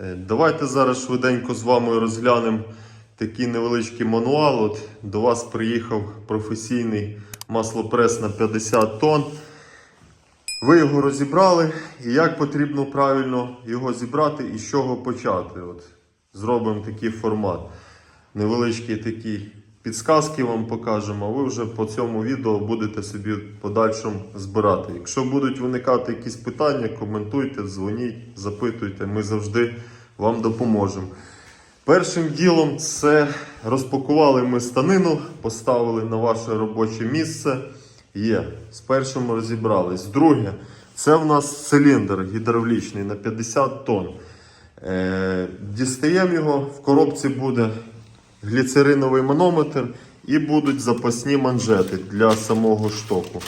Е, Давайте зараз швиденько з вами розглянемо такий невеличкий мануал. От до вас приїхав професійний маслопрес на 50 тонн. Ви його розібрали, і як потрібно правильно його зібрати і з чого почати. От зробимо такий формат. Невеличкий такі підсказки вам покажемо, а ви вже по цьому відео будете собі подальшому збирати. Якщо будуть виникати якісь питання, коментуйте, дзвоніть, запитуйте, ми завжди вам допоможемо. Першим ділом це розпакували ми станину, поставили на ваше робоче місце. Є. З першим розібрались. Друге, це в нас циліндр гідравлічний на 50 тонн. Е, дістаємо його, в коробці буде гліцериновий манометр і будуть запасні манжети для самого штоку.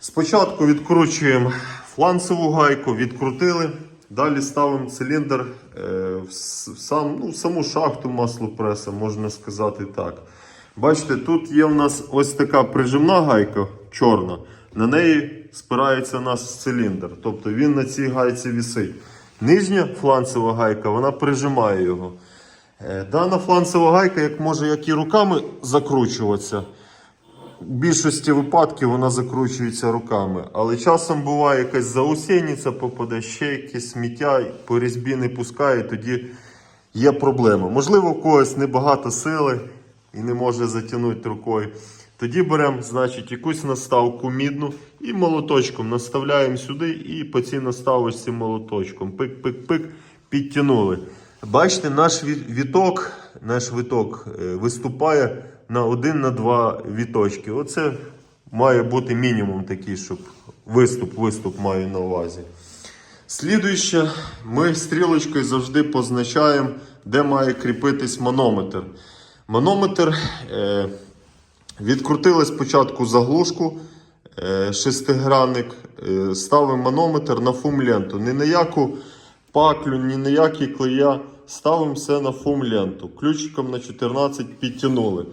Спочатку відкручуємо фланцеву гайку, відкрутили. Далі ставимо циліндр е, в, сам, ну, в саму шахту маслопреса, можна сказати так. Бачите, тут є в нас ось така прижимна гайка чорна. На неї спирається наш циліндр. Тобто він на цій гайці вісить. Нижня фланцева гайка вона прижимає його. Е, Дана фланцева гайка, як може як і руками закручуватися. В більшості випадків вона закручується руками, але часом буває якась заусеніця попаде, ще якесь сміття по різьбі не пускає, тоді є проблема. Можливо, у когось небагато сили і не може затягнути рукою. Тоді беремо, значить, якусь наставку мідну і молоточком наставляємо сюди і по цій наставочці молоточком. Пик-пик-пик, підтягнули. Бачите, наш ві- віток, наш віток е, виступає на один на два віточки. Оце має бути мінімум такий, щоб виступ, виступ маю на увазі. Слідуюче, ми стрілочкою завжди позначаємо, де має кріпитись манометр. Манометр е, відкрутили спочатку заглушку, е, шестигранник, е, ставимо манометр на фум-ленту. Ні на яку паклю, ні на які клея. Ставимо все на фум-ленту. Ключиком на 14 підтягнули.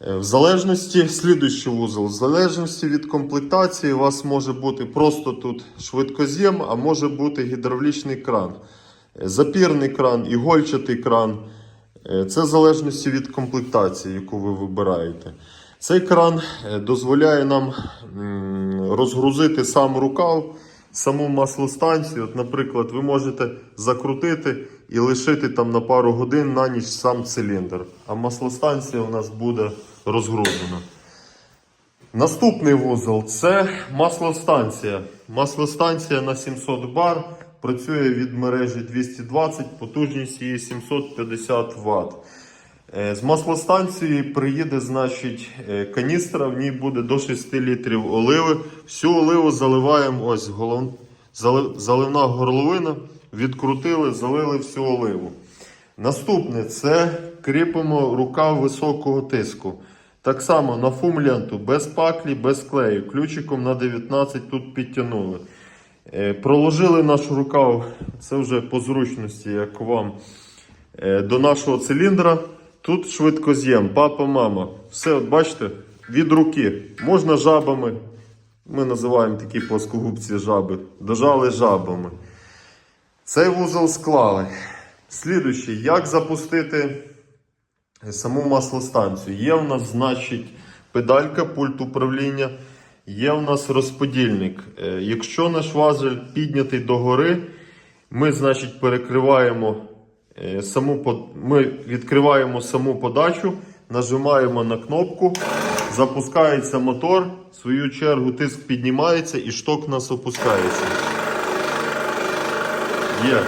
Е, В залежності, слідуючий вузол, в залежності від комплектації, у вас може бути просто тут швидкоз'єм, а може бути гідравлічний кран. Е, Запірний кран, ігольчатий кран. Е, Це в залежності від комплектації, яку ви вибираєте. Цей кран дозволяє нам розгрузити сам рукав, саму маслостанцію. От, наприклад, ви можете закрутити і лишити там на пару годин на ніч сам циліндр. А маслостанція у нас буде розгружена. Наступний вузол це маслостанція. Маслостанція на 700 бар. Працює від мережі 220, потужність її 750 Вт. Е, З маслостанції приїде значить, е, каністра, в ній буде до 6 літрів оливи. Всю оливу заливаємо ось голов... зали- заливна горловина, відкрутили, залили всю оливу. Наступне це кріпимо рукав високого тиску. Так само на фум-ленту, без паклі, без клею. Ключиком на 19 тут підтягнули. Е, Проложили наш рукав, це вже по зручності, як вам, до нашого циліндра. Тут швидкоз'єм, папа, мама. Все, от бачите, від руки. Можна жабами. Ми називаємо такі плоскогубці жаби. Дожали жабами. Цей вузол склали. Слідуючий, як запустити саму маслостанцію? Є в нас, значить, педалька, пульт управління, є в нас розподільник. Е, Якщо наш важель піднятий догори, ми, значить, перекриваємо саму под- ми відкриваємо саму подачу, нажимаємо на кнопку, запускається мотор, в свою чергу тиск піднімається і шток нас опускається. Є.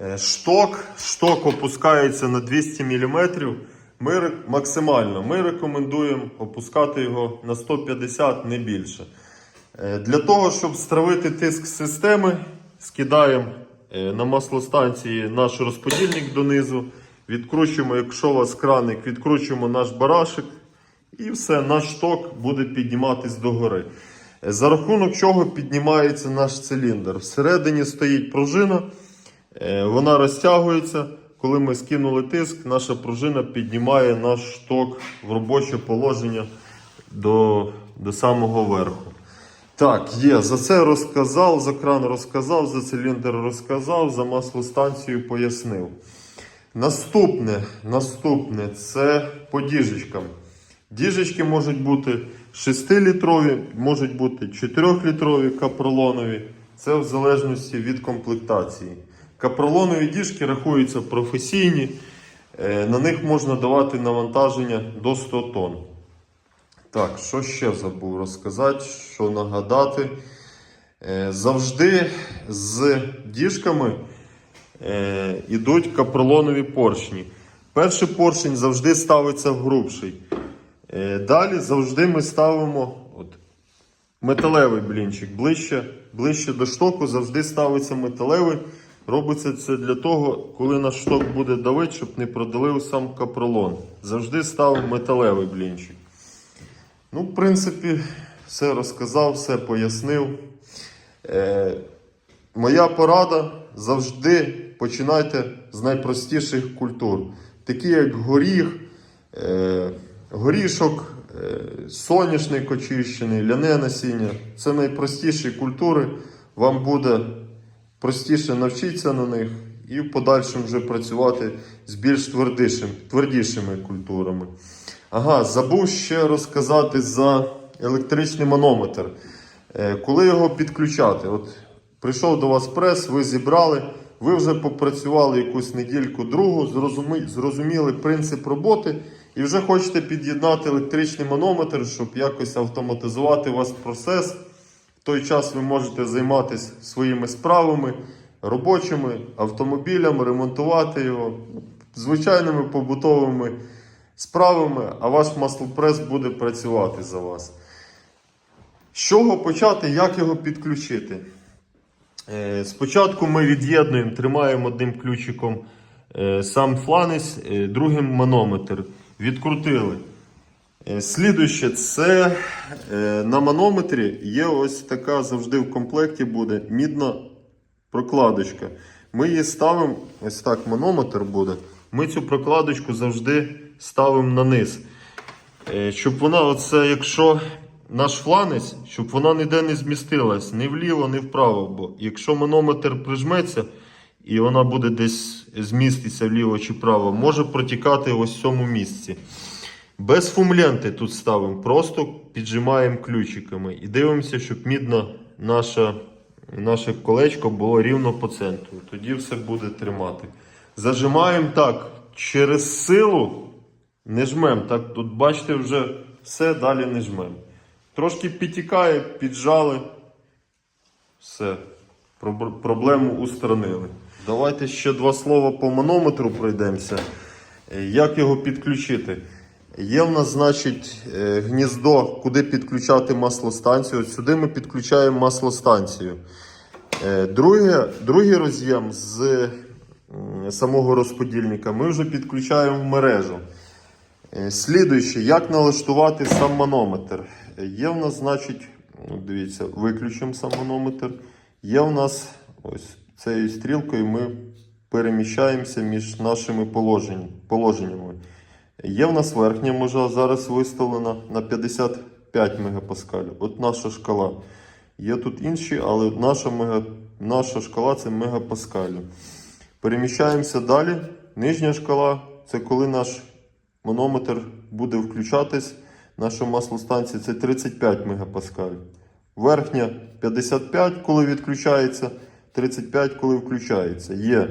Е, Шток, шток опускається на 200 мм. Ми максимально ми рекомендуємо опускати його на 150 не більше. Е, Для того, щоб стравити тиск системи, скидаємо е, на маслостанції наш розподільник донизу, відкручуємо, якщо у вас краник, відкручуємо наш барашек, і все, наш шток буде підніматись догори. Е, За рахунок чого піднімається наш циліндр. Всередині стоїть пружина, вона розтягується. Коли ми скинули тиск, наша пружина піднімає наш шток в робоче положення до до самого верху. Так, є, за це розказав, за кран розказав, за циліндр розказав, за маслостанцію пояснив. Наступне, наступне це по діжечкам. Діжечки можуть бути 6-літрові, можуть бути 4-літрові капролонові. Це в залежності від комплектації. Капролонові діжки рахуються професійні. Е, На них можна давати навантаження до 100 тонн. Так, що ще забув розказати, що нагадати. Е, Завжди з діжками е, ідуть капролонові поршні. Перший поршень завжди ставиться грубший. Е, Далі завжди ми ставимо от, металевий блінчик. Ближче, ближче до штоку завжди ставиться металевий. Робиться це для того, коли наш шток буде давити, щоб не продавив сам капролон. Завжди ставимо металевий блінчик. Ну, в принципі, все розказав, все пояснив. Е, моя порада завжди починайте з найпростіших культур, такі як горіх, е, горішок, е, соняшник очищений, ляне насіння. Це найпростіші культури. Вам буде простіше навчитися на них і в подальшому вже працювати з більш твердішим, твердішими культурами. Ага, забув ще розказати за електричний манометр. Е, Коли його підключати? От прийшов до вас прес, ви зібрали, ви вже попрацювали якусь недільку другу, зрозумі- зрозуміли принцип роботи і вже хочете під'єднати електричний манометр, щоб якось автоматизувати вас процес. В той час ви можете займатися своїми справами, робочими, автомобілем, ремонтувати його, звичайними побутовими справами, а ваш маслопрес буде працювати за вас. З чого почати, як його підключити? Е, Спочатку ми від'єднуємо, тримаємо одним ключиком е, сам фланець, е, другим манометр. Відкрутили. Слідуще, це на манометрі є ось така завжди в комплекті буде мідна прокладочка. Ми її ставимо, ось так манометр буде. Ми цю прокладочку завжди ставимо на низ. Е, Щоб вона, оце, якщо наш фланець, щоб вона ніде не змістилась ні вліво, ні вправо. Бо якщо манометр прижметься і вона буде десь зміститися вліво чи вправо, може протікати ось в цьому місці. Без фумленти тут ставимо, просто піджимаємо ключиками і дивимося, щоб мідна наша, наше колечко було рівно по центру. Тоді все буде тримати. Зажимаємо так, через силу не жмемо. Так, тут бачите, вже все далі не жмемо. Трошки підтікає, піджали. Все. Проблему устранили. Давайте ще два слова по манометру пройдемося. Е, Як його підключити? Є в нас, значить, е, гніздо, куди підключати маслостанцію. От сюди ми підключаємо маслостанцію. Е, Друге, другий роз'єм з самого розподільника ми вже підключаємо в мережу. Е, як налаштувати сам манометр. Є в нас, значить, ну, дивіться, виключимо сам манометр. Є в нас ось цією стрілкою ми переміщаємося між нашими положеннями. Є в нас верхня межа зараз виставлена на 55 мегапаскаль. От наша шкала. Є тут інші, але наша, мега, наша шкала це мегапаскалі. Переміщаємося далі. Нижня шкала це коли наш манометр буде включатись. Наша маслостанція це 35 мегапаскаль. Верхня 55, коли відключається, 35, коли включається. Є.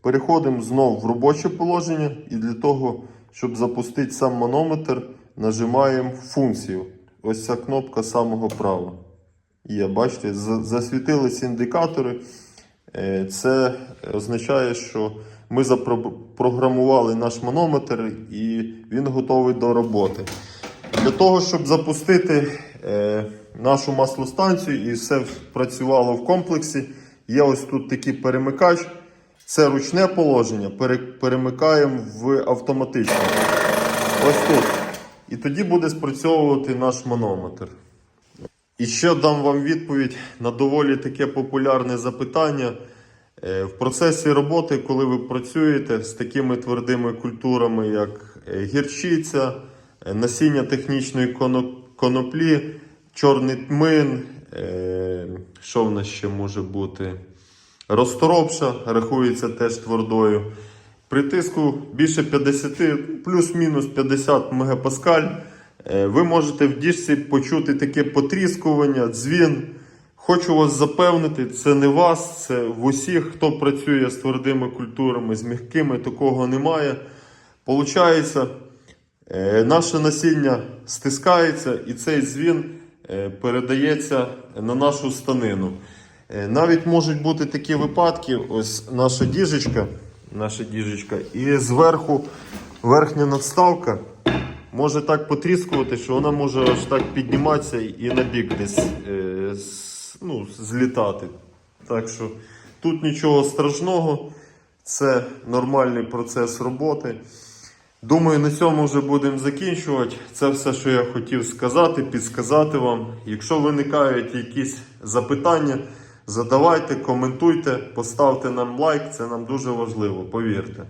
Переходимо знову в робоче положення і для того, щоб запустити сам манометр, нажимаємо функцію. Ось ця кнопка самого права. Є, бачите, засвітились індикатори. Е, Це означає, що ми запрограмували наш манометр і він готовий до роботи. Для того, щоб запустити е, нашу маслостанцію і все працювало в комплексі, є ось тут такий перемикач. Це ручне положення, перемикаємо в автоматичне. Ось тут. І тоді буде спрацьовувати наш манометр. І ще дам вам відповідь на доволі таке популярне запитання. Е, В процесі роботи, коли ви працюєте з такими твердими культурами, як е, гірчиця, е, насіння технічної коноплі, чорний тмин. Що в нас ще може бути? Розторопша рахується теж твердою. При тиску більше 50, плюс-мінус 50 мегапаскаль. Ви можете в діжці почути таке потріскування, дзвін. Хочу вас запевнити, це не вас, це в усіх, хто працює з твердими культурами, з м'якими, такого немає. Получається, е, наше насіння стискається і цей дзвін е, передається на нашу станину. Е, Навіть можуть бути такі випадки, ось наша діжечка, наша діжечка, і зверху верхня надставка може так потріскувати, що вона може аж так підніматися і на бік десь ну, злітати. Так що тут нічого страшного, це нормальний процес роботи. Думаю, на цьому вже будемо закінчувати. Це все, що я хотів сказати, підсказати вам. Якщо виникають якісь запитання, задавайте, коментуйте, поставте нам лайк, це нам дуже важливо, повірте.